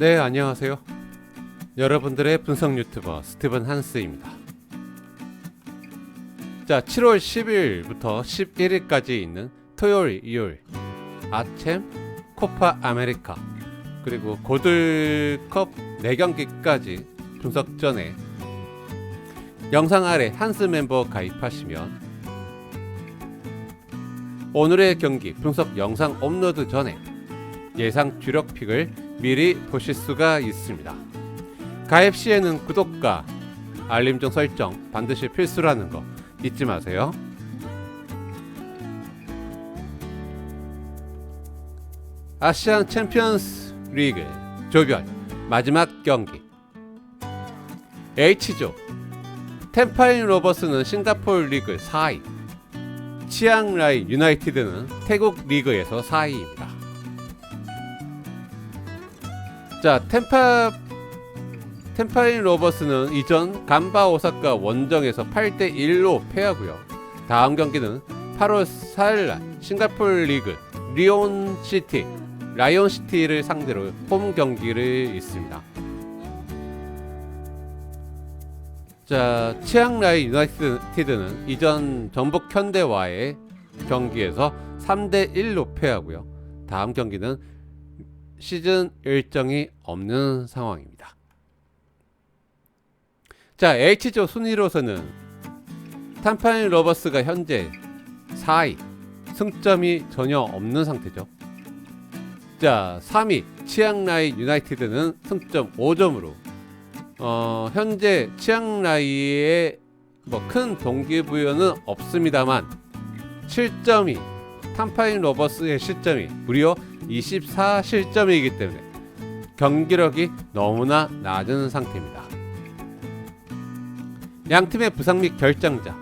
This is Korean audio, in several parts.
네, 안녕하세요. 여러분들의 분석 유튜버 스티븐 한스입니다. 자, 7월 10일부터 11일까지 있는 토요일, 일요일 아챔, 코파 아메리카 그리고 고들컵 4경기까지 분석 전에 영상 아래 한스 멤버 가입하시면 오늘의 경기 분석 영상 업로드 전에 예상 주력 픽을 미리 보실 수가 있습니다. 가입 시에는 구독과 알림종 설정 반드시 필수라는 거 잊지 마세요. 아시안 챔피언스 리그 조별 마지막 경기 H조 템파인 로버스는 싱가포르 리그 4위 치앙라이 유나이티드는 태국 리그에서 4위입니다. 자, 템파 템파인 로버스는 이전 간바 오사카 원정에서 8대 1로 패하고요. 다음 경기는 8월 4일 날 싱가포르 리그 리온 시티 라이온 시티를 상대로 홈 경기를 있습니다. 자, 치앙라이 유나이티드는 이전 전북 현대와의 경기에서 3대 1로 패하고요. 다음 경기는 시즌 일정이 없는 상황입니다. 자, H조 순위로서는 탐파인 러버스가 현재 4위, 승점이 전혀 없는 상태죠. 자, 3위 치앙라이 유나이티드는 승점 5점으로 어, 현재 치앙라이의 뭐 큰 동기부여는 없습니다만 실점이 탐파인 러버스의 실점이 무려 24 실점이기 때문에 경기력이 너무나 낮은 상태입니다. 양 팀의 부상 및 결장자.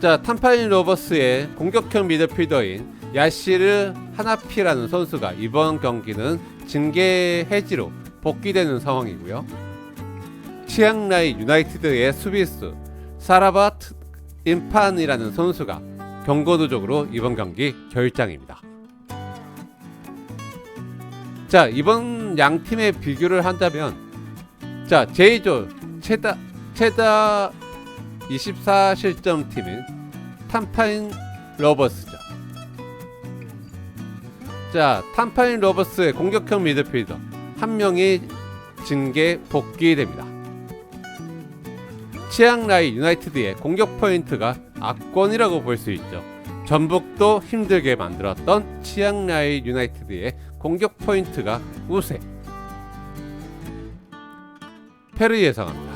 자, 탐파인 로버스의 공격형 미드필더인 야시르 하나피라는 선수가 이번 경기는 징계 해지로 복귀되는 상황이고요. 치앙라이 유나이티드의 수비수 사라바트 인판이라는 선수가 경고도적으로 이번 경기 결장입니다. 자 이번 양 팀의 비교를 한다면 자 제이조 최다 최다 24 실점 팀인 탐파인 러버스죠. 자 탐파인 러버스의 공격형 미드필더 한 명이 징계 복귀됩니다. 치앙라이 유나이티드의 공격 포인트가 압권이라고 볼 수 있죠. 전북도 힘들게 만들었던 치앙라이 유나이티드의 공격 포인트가 우세. 패를 예상합니다.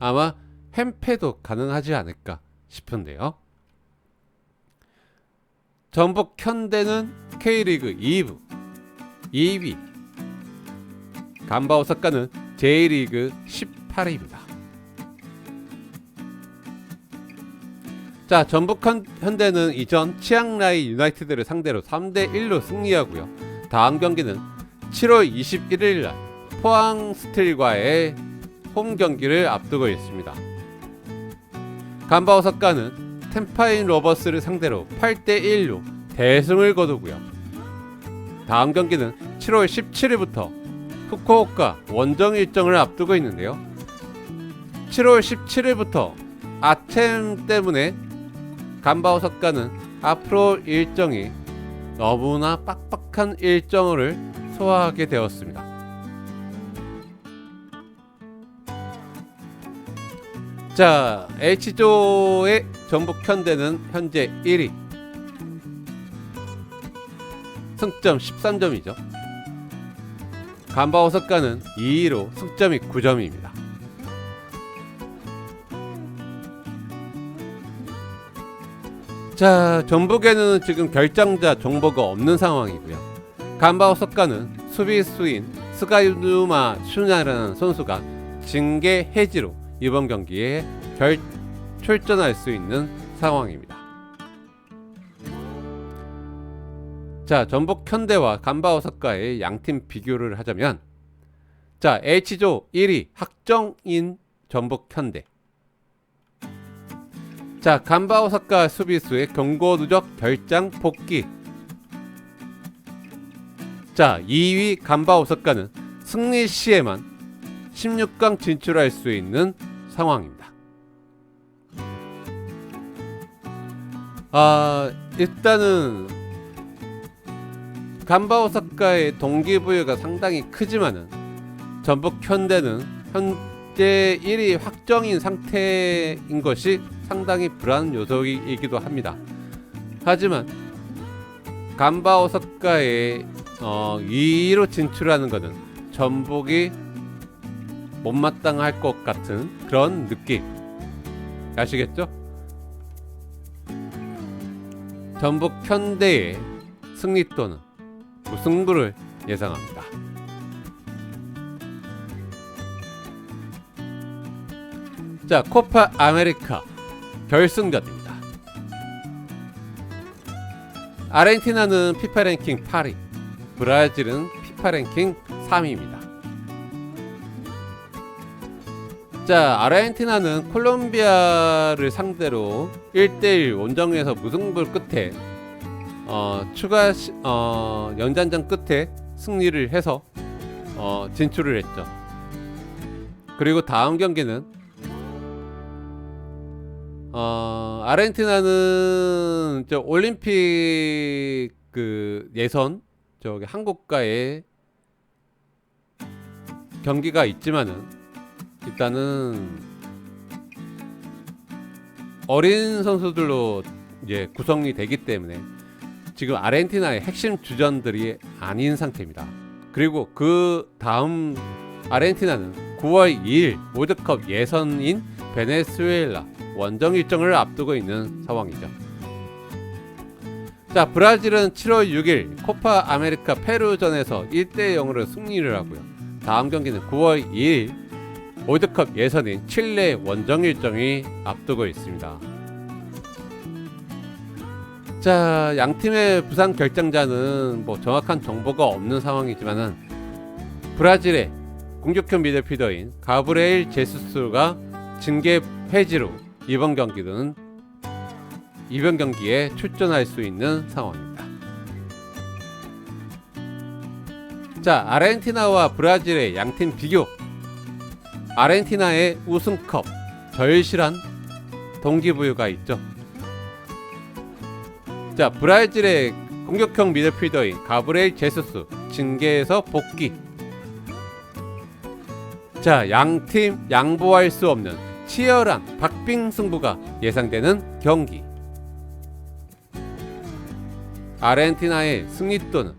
아마 햄패도 가능하지 않을까 싶은데요. 전북 현대는 K리그 2부 2위 간바 오사카는 J리그 18위입니다. 자, 전북 현, 현대는 이전 치앙라이 유나이티드를 상대로 3대 1로 승리하고요. 다음 경기는 7월 21일 날 포항 스틸과의 홈 경기를 앞두고 있습니다. 간바 오사카는 템파인 로버스를 상대로 8대 1로 대승을 거두고요. 다음 경기는 7월 17일부터 후쿠오카 원정 일정을 앞두고 있는데요. 7월 17일부터 아템 때문에 간바오사카는 앞으로 일정이 너무나 빡빡한 일정을 소화하게 되었습니다. 자, H조의 전북 현대는 현재 1위. 승점 13점이죠. 간바 오사카는 2위로 승점이 9점입니다. 자, 전북에는 지금 결정자 정보가 없는 상황이고요. 간바 오사카는 수비수인 스가유누마 슈나라는 선수가 징계 해지로 이번 경기에 결 출전할 수 있는 상황입니다. 자, 전북 현대와 간바 오사카의 양팀 비교를 하자면 자, H조 1위 학정인 전북 현대. 자, 간바 오사카 수비수의 경고 누적 결장 복귀. 자, 2위 간바 오사카는 승리 시에만 16강 진출할 수 있는 상황입니다. 아, 일단은 간바 오사카의 동기부여가 상당히 크지만은 전북 현대는 현 재 1위 확정인 상태인 것이 상당히 불안 요소이기도 합니다. 하지만 간바 오사카의 어, 2위로 진출하는 것은 전북이 못마땅할 것 같은 그런 느낌 아시겠죠? 전북 현대의 승리 또는 무승부를 예상합니다. 자, 코파 아메리카 결승전입니다. 아르헨티나는 피파 랭킹 8위, 브라질은 피파 랭킹 3위입니다. 자, 아르헨티나는 콜롬비아를 상대로 1대1 원정에서 무승부 끝에 어, 추가 시, 어, 연장전 끝에 승리를 해서 어, 진출을 했죠. 그리고 다음 경기는 어, 아르헨티나는 저 올림픽 그 예선 저기 한국과의 경기가 있지만은 일단은 어린 선수들로 이제 구성이 되기 때문에 지금 아르헨티나의 핵심 주전들이 아닌 상태입니다. 그리고 그 다음 아르헨티나는 9월 2일 월드컵 예선인 베네수엘라 원정 일정을 앞두고 있는 상황이죠. 자, 브라질은 7월 6일 코파 아메리카 페루전에서 1대 0으로 승리를 하고요. 다음 경기는 9월 2일 월드컵 예선인 칠레 원정 일정이 앞두고 있습니다. 자, 양 팀의 부상 결정자는 뭐 정확한 정보가 없는 상황이지만은 브라질의 공격형 미드필더인 가브레일 제수스가 징계 폐지로 이번 경기는 이번 경기에 출전할 수 있는 상황입니다. 자, 아르헨티나와 브라질의 양팀 비교. 아르헨티나의 우승컵 절실한 동기부여가 있죠. 자, 브라질의 공격형 미드필더인 가브레일 제수스 징계에서 복귀. 자, 양팀 양보할 수 없는 치열한 박빙 승부가 예상되는 경기. 아르헨티나의 승리도는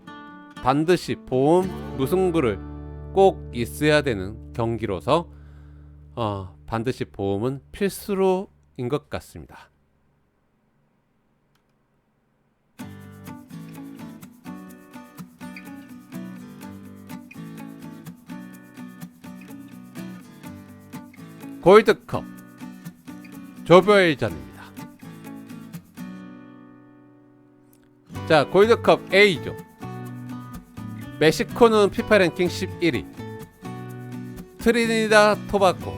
반드시 보험 무승부를 꼭 있어야 되는 경기로서 어, 반드시 보험은 필수로인 것 같습니다. 골드컵 조별전입니다. 자, 골드컵 A조. 멕시코는 피파 랭킹 11위. 트리니다 토바코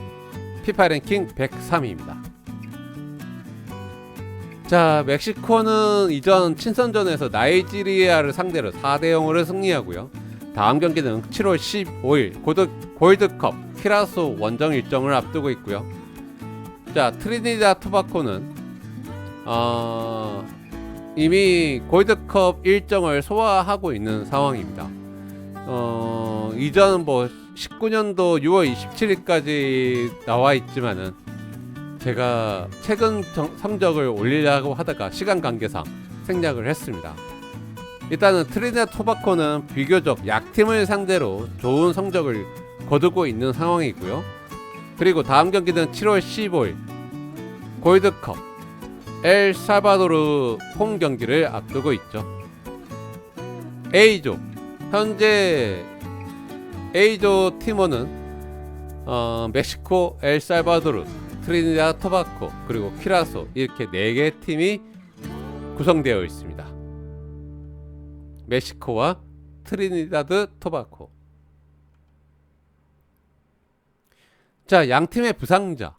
피파 랭킹 103위입니다. 자, 멕시코는 이전 친선전에서 나이지리아를 상대로 4대 0으로 승리하고요. 다음 경기는 7월 15일 고드, 골드컵 키라소 원정 일정을 앞두고 있고요. 자, 트리니다 토바코는 어, 이미 골드컵 일정을 소화하고 있는 상황입니다. 어, 이전 뭐 19년도 6월 27일까지 나와 있지만은 제가 최근 정, 성적을 올리려고 하다가 시간 관계상 생략을 했습니다. 일단은 트리니다 토바코는 비교적 약팀을 상대로 좋은 성적을 거두고 있는 상황이고요. 그리고 다음 경기는 7월 15일 골드컵 엘 살바도르 홈 경기를 앞두고 있죠. A조 현재 A조 팀원은 어, 멕시코, 엘 살바도르, 트리니다 토바코 그리고 키라소 이렇게 네개 팀이 구성되어 있습니다. 멕시코와 트리니다드 토바코. 자, 양 팀의 부상자.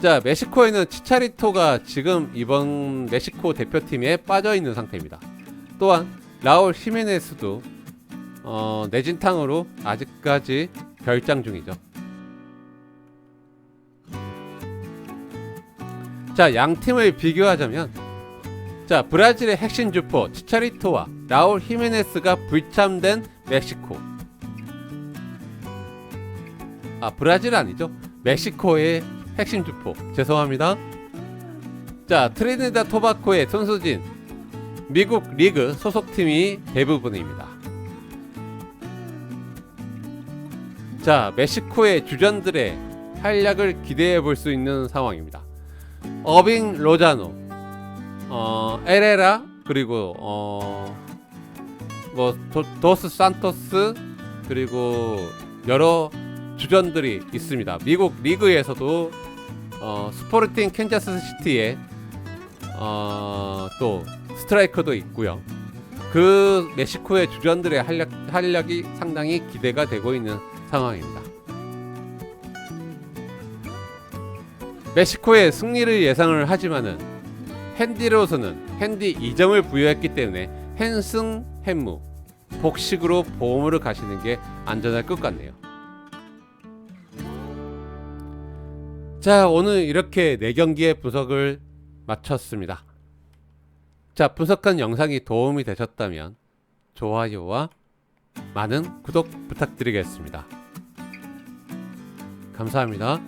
자, 멕시코에는 치차리토가 지금 이번 멕시코 대표팀에 빠져 있는 상태입니다. 또한 라울 히메네스도 어, 내진탕으로 아직까지 결장 중이죠. 자, 양 팀을 비교하자면 자, 브라질의 핵심 주포 치차리토와 라울 히메네스가 불참된 멕시코. 아, 브라질 아니죠? 멕시코의 핵심 주포. 죄송합니다. 자, 트리니다 토바코의 선수진 미국 리그 소속팀이 대부분입니다. 자, 멕시코의 주전들의 활약을 기대해 볼 수 있는 상황입니다. 어빙 로자노, 어, 에레라 그리고 어, 뭐 도, 도스 산토스 그리고 여러 주전들이 있습니다. 미국 리그에서도 어, 스포르팅 캔자스 시티에 어, 또 스트라이커도 있고요. 그 멕시코의 주전들의 활약, 활약이 상당히 기대가 되고 있는 상황입니다. 멕시코의 승리를 예상을 하지만은 핸디로서는 핸디 2점을 부여했기 때문에 핸승 핸무 복식으로 보험으로 가시는 게 안전할 것 같네요. 자 오늘 이렇게 4경기의 분석을 마쳤습니다. 자 분석한 영상이 도움이 되셨다면 좋아요와 많은 구독 부탁드리겠습니다. 감사합니다.